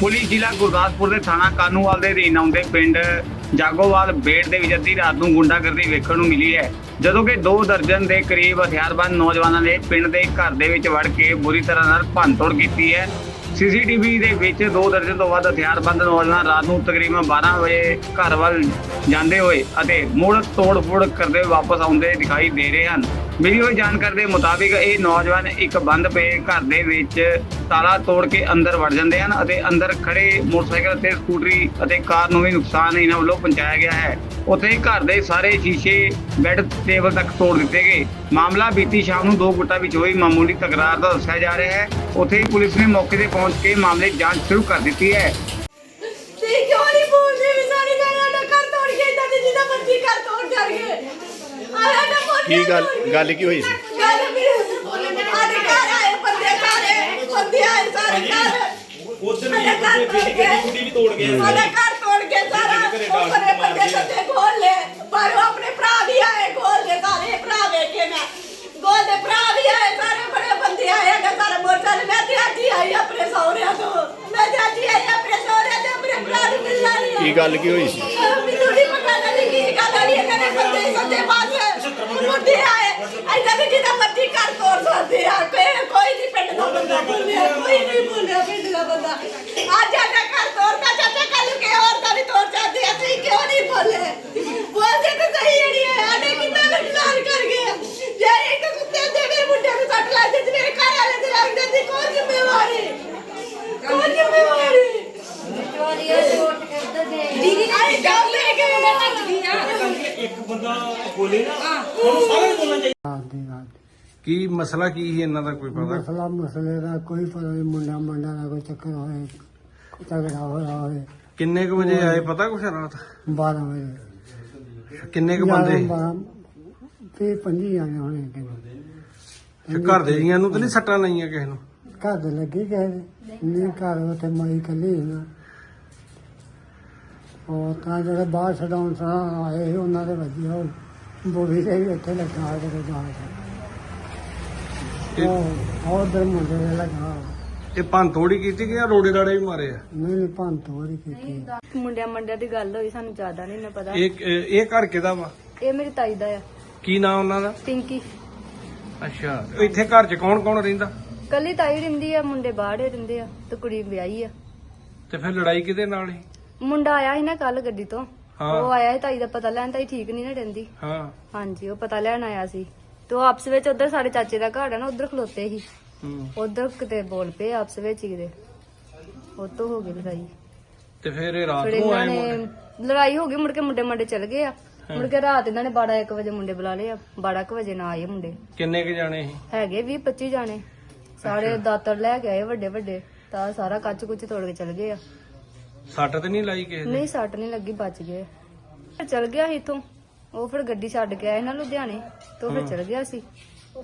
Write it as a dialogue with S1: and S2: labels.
S1: Police ਜ਼ਿਲ੍ਹਾ ਗੁਰਦਾਸਪੁਰ ਦੇ ਥਾਣਾ ਕਾਨੂੰਵਾਲ ਦੇ ਅਧੀਨ ਆਉਂਦੇ ਪਿੰਡ ਜਾਗੋਵਾਲ ਬੇੜ ਦੇ ਵਿੱਚ ਅੱਧੀ ਰਾਤ ਨੂੰ ਗੁੰਡਾਗਰਦੀ ਵੇਖਣ ਨੂੰ ਮਿਲੀ ਹੈ। ਜਦੋਂ ਕਿ ਦੋ ਦਰਜਨ ਦੇ ਕਰੀਬ ਹਥਿਆਰਬੰਦ ਨੌਜਵਾਨਾਂ ਨੇ ਪਿੰਡ ਦੇ ਘਰ ਦੇ ਵਿੱਚ ਵੜ ਕੇ ਬੁਰੀ ਤਰ੍ਹਾਂ ਨਾਲ ਭੰਨਤੋੜ ਕੀਤੀ ਹੈ। ਸੀਸੀਟੀਵੀ ਦੇ ਵਿੱਚ ਦੋ ਦਰਜਨ ਤੋਂ ਵੱਧ ਹਥਿਆਰਬੰਦ ਨੌਜਵਾਨ ਰਾਤ ਨੂੰ ਤਕਰੀਬਨ 12 ਵਜੇ ਘਰ ਵੱਲ ਜਾਂਦੇ ਹੋਏ ਅਤੇ ਮੁੜ ਤੋੜ-ਫੋੜ ਕਰਦੇ ਵਾਪਸ ਆਉਂਦੇ ਦਿਖਾਈ ਦੇ ਰਹੇ ਹਨ। ਮਿਲੀ ਹੋਈ ਜਾਣਕਾਰੀ ਦੇ ਮੁਤਾਬਿਕ ਇਹ ਨੌਜਵਾਨ ਇੱਕ ਬੰਦ ਪਏ ਘਰ ਦੇ ਵਿੱਚ ਤਾਲਾ ਤੋੜ ਕੇ ਅੰਦਰ ਵੜ ਜਾਂਦੇ ਹਨ ਅਤੇ ਅੰਦਰ ਖੜੇ ਮੋਟਰਸਾਈਕਲ ਤੇ ਸਕੂਟਰੀ ਅਤੇ ਕਾਰ ਨੂੰ ਵੀ ਨੁਕਸਾਨ ਇਹਨਾਂ ਵੱਲੋਂ ਪਹੁੰਚਾਇਆ ਗਿਆ ਹੈ। ਉੱਥੇ ਘਰ ਦੇ ਸਾਰੇ ਸ਼ੀਸ਼ੇ, ਬੈੱਡ, ਟੇਬਲ ਤੱਕ ਤੋੜ ਦਿੱਤੇ ਗਏ। ਮਾਮਲਾ ਬੀਤੀ ਸ਼ਾਮ ਨੂੰ ਦੋ ਗੁੱਟਾਂ ਵਿੱਚ ਹੋਈ ਮਾਮੂਲੀ ਤਕਰਾਰ ਦਾ ਦੱਸਿਆ ਜਾ ਰਿਹਾ ਹੈ। ਉੱਥੇ ਹੀ ਪੁਲਿਸ ਨੇ ਮੌਕੇ ਤੇ ਪਹੁੰਚ ਕੇ ਮਾਮਲੇ ਦੀ ਜਾਂਚ ਸ਼ੁਰੂ ਕਰ ਦਿੱਤੀ ਹੈ।
S2: ਤੇ ਕਿਉਂ ਨਹੀਂ ਬੋਲਦੇ ਵੀ ਸਾਰੀ ਗੱਲ ਨਾ ਕਰ ਤੋੜ ਕੇ ਇਦਾਂ ਦੀ ਜਿੱਦਾਂ ਮਰਜ਼ੀ ਕਰ ਤੋੜ ਕਰਕੇ ਆਇਆ ਨਾ ਬੋਲ
S3: ਕੀ ਗੱਲ ਗੱਲ ਕੀ ਹੋਈ ਸੀ?
S2: ਗੱਲ ਵੀ ਸਾਡੇ ਘਰ ਆਏ ਬੰਦੇ ਸਾਰੇ ਬੰਦੇ ਆਏ ਸਾਰੇ ਘਰ।
S4: ਉਧਰ
S2: ਸਾਡਾ ਘਰ ਤੋੜ
S4: ਬੇਟੀ
S2: ਕੇ
S4: ਗੁੱਡੀ ਵੀ ਤੋੜ ਗਏ
S2: ਸਾਡਾ ਘਰ ਤੋੜ ਕੇ ਸਾਰਾ।
S4: ਘਰੇ ਡਾਲ
S2: ਉਹ ਬੜੇ
S4: ਮਾਰ
S2: ਬੰਦੇ
S4: ਗਿਆ।
S2: ਸੱਤੇ ਖੋਲ ਲੈ ਪਰ ਉਹ ਆਪਣੇ ਭਰਾ ਵੀ ਆਏ ਖੋਲ ਦੇ ਸਾਰੇ ਭਰਾ ਵੇਖੇ ਮੈਂ। ਗੋਲ ਦੇ ਭਰਾ ਵੀ ਆਏ ਸਾਰੇ ਬੜੇ ਬੰਦੇ ਆਏ ਅਗਾ ਸਾਰਾ ਮੋਟਰ ਮੈਂ ਤੇ ਅੱਜ ਹੀ ਆਈ ਆਪਣੇ ਸਹੁਰਿਆਂ ਤੋਂ। ਮੈਂ ਤੇ ਅੱਜ ਹੀ ਆਈ ਆਪਣੇ ਸਹੁਰਿਆਂ ਤੇ ਆਪਣੇ ਭਰਾ ਨੂੰ ਮਿਲਣਾ ਨਹੀਂ
S3: ਕੀ ਗੱਲ ਕੀ ਹੋਈ ਸੀ?
S2: ਮੈਨੂੰ ਨਹੀਂ ਪਤਾ ਲੱਗੀ ਕੀ ਗੱਲ ਹੋਈ ਇਹਨਾਂ ਨੇ ਬੰਦੇ ਬਾਅਦ ਮੁੰਡੇ ਆਏ। ਐਦਾਂ ਵੀ ਜਿੱਦਾਂ ਮਰਜ਼ੀ ਘਰ ਤੋੜ ਸਕਦੇ ਆ। ਕੋਈ ਨਹੀਂ ਪਿੰਡ ਦਾ ਬੰਦਾ ਬੋਲਿਆ ਕੋਈ ਨਹੀਂ ਬੋਲਿਆ ਪਿੰਡ ਦਾ ਬੰਦਾ ਅੱਜ ਸਾਡਾ ਘਰ ਤੋੜਦਾ ਚਾਚਾ ਕੱਲ ਕੇ ਹੋਰ ਦਾ ਨਹੀਂ ਤੋੜ ਜਾਂਦੇ ਆ ਤੁਸੀਂ ਕਿਉਂ ਨਹੀਂ ਬੋਲੇ ਬੋਲਦੇ ਤਾਂ ਸਹੀ ਜਿਹੜੀ ਹੈ ਆਨੇ ਕਿੰਨਾ ਨੁਕਸਾਨ ਕਰ ਗਏ ਜੇ ਇੱਕ ਕੁੱਤੇ ਦੇ ਮੇਰੇ ਮੁੰਡੇ ਨੂੰ ਸੱਟ ਲੱਗ ਜਾਂਦੀ ਮੇਰੇ ਘਰ ਵਾਲੇ ਦੇ ਲੱਗ ਜਾਂਦੀ ਕੌਣ ਜ਼ਿੰਮੇਵਾਰੀ ਕੌਣ ਜ਼ਿੰਮੇਵਾਰੀ ਦੀਦੀ ਆਏ ਕੰਮ ਲੈ ਕੇ ਲੱਗਦੀ ਆ
S4: ਇੱਕ ਬੰਦਾ ਬੋਲੇ ਨਾ ਉਹਨੂੰ ਸਾਰਿਆਂ ਨੂੰ ਬੋਲਣਾ ਚਾਹੀਦਾ।
S5: ਰਾਤ ਦੀ ਰਾਤ।
S6: ਕੀ ਮਸਲਾ ਕੀ ਸੀ ਇਹਨਾਂ ਦਾ ਕੋਈ ਪਤਾ?
S5: ਮਸਲਾ ਮਸਲੇ ਦਾ ਕੋਈ ਪਤਾ ਨਹੀਂ ਮੁੰਡਾ ਮੰਡਾ ਦਾ ਕੋਈ ਚੱਕਰ ਹੋਏ ਝਗੜਾ ਹੋਇਆ ਹੋਵੇ।
S6: ਕਿੰਨੇ ਕੁ ਵਜੇ ਆਏ ਪਤਾ ਕੁਛ ਰਾਤ?
S5: 12 ਵਜੇ।
S6: ਕਿੰਨੇ ਕੁ ਬੰਦੇ? ਸੀ?
S5: ਤੇ ਪੰਜੀ ਆਣੇ ਹੋਣੇ ਕਿੰਨੇ
S6: ਤੇ ਘਰ ਦੇ ਜੀਆਂ ਨੂੰ ਤਾਂ ਨਹੀਂ ਸੱਟਾਂ ਲਾਈਆਂ ਕਿਸੇ ਨੂੰ?
S5: ਘਰ ਦੇ ਲੱਗੇ ਗਏ ਨਹੀਂ ਘਰ ਉੱਥੇ ਮਾਈ ਕੱਲੀ ਨਾ। ਉਹ ਤਾਂ ਜਿਹੜੇ ਬਾਹਰ ਛਡਾਉਣ ਸਾਂ ਆਏ ਸੀ, ਉਹਨਾਂ ਦੇ ਵਧੀਆ ਉਹ ਬੋਲੀ ਦੇ ਵੀ ਇੱਥੇ ਲੱਗਾ ਹੋਇਆ ਕਿਤੇ ਜਾ ਕੇ। ਉਹ ਉਧਰ ਮੁੰਡੇ ਦੇ ਲੱਗਾ
S6: ਇਹ ਭੰਨ ਤੋੜੀ ਕੀਤੀ ਕਿ ਰੋੜੇ ਰਾੜੇ ਵੀ ਮਾਰੇ ਆ?
S5: ਨਹੀਂ ਨਹੀਂ ਭੰਨ ਤੋੜੀ ਕੀਤੀ
S7: ਮੁੰਡਿਆਂ ਮੰਡਿਆਂ ਦੀ ਗੱਲ ਹੋਈ ਸਾਨੂੰ ਜ਼ਿਆਦਾ ਨਹੀਂ ਨਾ ਪਤਾ।
S6: ਇਹ ਇਹ ਘਰ ਕਿਹਦਾ ਵਾ?
S7: ਇਹ ਮੇਰੀ ਤਾਈ ਦਾ ਆ।
S6: ਕੀ ਨਾਂ ਉਹਨਾਂ ਦਾ?
S7: ਪਿੰਕੀ।
S6: ਅੱਛਾ ਇੱਥੇ ਘਰ 'ਚ ਕੌਣ ਕੌਣ ਰਹਿੰਦਾ?
S7: ਕੱਲੀ ਤਾਈ ਰਹਿੰਦੀ ਆ ਮੁੰਡੇ ਬਾਹਰੇ ਰਹਿੰਦੇ ਆ ਤੇ ਕੁੜੀ ਵਿਆਹੀ ਆ।
S6: ਤੇ ਫਿਰ ਲੜਾਈ ਕਿਹਦੇ ਨਾਲ ਸੀ?
S7: ਮੁੰਡਾ ਆਇਆ ਸੀ ਨਾ ਕੱਲ ਗੱਡੀ ਤੋਂ।
S6: ਹਾਂ।
S7: ਉਹ ਆਇਆ ਸੀ ਤਾਈ ਦਾ ਪਤਾ ਲੈਣ ਤਾਈ ਠੀਕ ਨਹੀਂ ਨਾ ਰਹਿੰਦੀ।
S6: ਹਾਂ।
S7: ਹਾਂਜੀ ਉਹ ਪਤਾ ਲੈਣ ਆਇਆ ਸੀ। ਤੇ ਉਹ ਆਪਸ ਵਿੱਚ ਉਧਰ ਸਾਡੇ ਚਾਚੇ ਦਾ ਘਰ ਨਾ ਉਧਰ ਖਲੋਤੇ ਸੀ।
S6: ਹੂੰ।
S7: ਉਧਰ ਕਿਤੇ ਬੋਲ ਪਏ ਆਪਸ ਵਿੱਚ ਹੀ ਕਿਤੇ। ਉਹ ਤੋਂ ਹੋ ਗਈ ਲੜਾਈ।
S6: ਤੇ ਫਿਰ ਇਹ ਰਾਤ
S7: ਫਿਰ
S6: ਨੂੰ
S7: ਇਹਨਾਂ
S6: ਆਏ
S7: ਨੇ
S6: ਮੁੰਡੇ?
S7: ਲੜਾਈ ਹੋ ਗਈ ਮੁੜ ਕੇ ਮੁੰਡੇ ਮੰਡੇ ਚਲ ਗਏ ਆ। ਮੁੜ ਕੇ ਰਾਤ ਇਹਨਾਂ ਨੇ 12 1 ਵਜੇ ਮੁੰਡੇ ਬੁਲਾ ਲਏ ਆ। 12 1 ਵਜੇ ਨਾ ਆਏ ਮੁੰਡੇ।
S6: ਕਿੰਨੇ ਕੁ ਜਾਣੇ ਸੀ?
S7: ਹੈਗੇ 20 25 ਜਾਣੇ। ਸਾਰੇ ਦਾਤਰ ਲੈ ਕੇ ਆਏ ਵੱਡੇ ਵੱਡੇ। ਤਾਂ ਸਾਰਾ ਕੱਚ ਕੁੱਚ ਤੋੜ ਕੇ ਚਲ ਗਏ ਆ।
S6: ਸੱਟ ਤੇ ਨਹੀਂ ਲਾਈ ਕਿਸੇ ਦੇ?
S7: ਨਹੀਂ ਸੱਟ ਨਹੀਂ ਲੱਗੀ ਬਚ ਗਏ। ਫਿਰ ਚਲ ਗਿਆ ਸੀ ਇਥੋਂ। ਉਹ ਫਿਰ ਗੱਡੀ ਛੱਡ ਕੇ ਆਏ ਨਾ ਲੁਧਿਆਣੇ ਤੋਂ ਫਿਰ ਚਲ ਗਿਆ ਸੀ।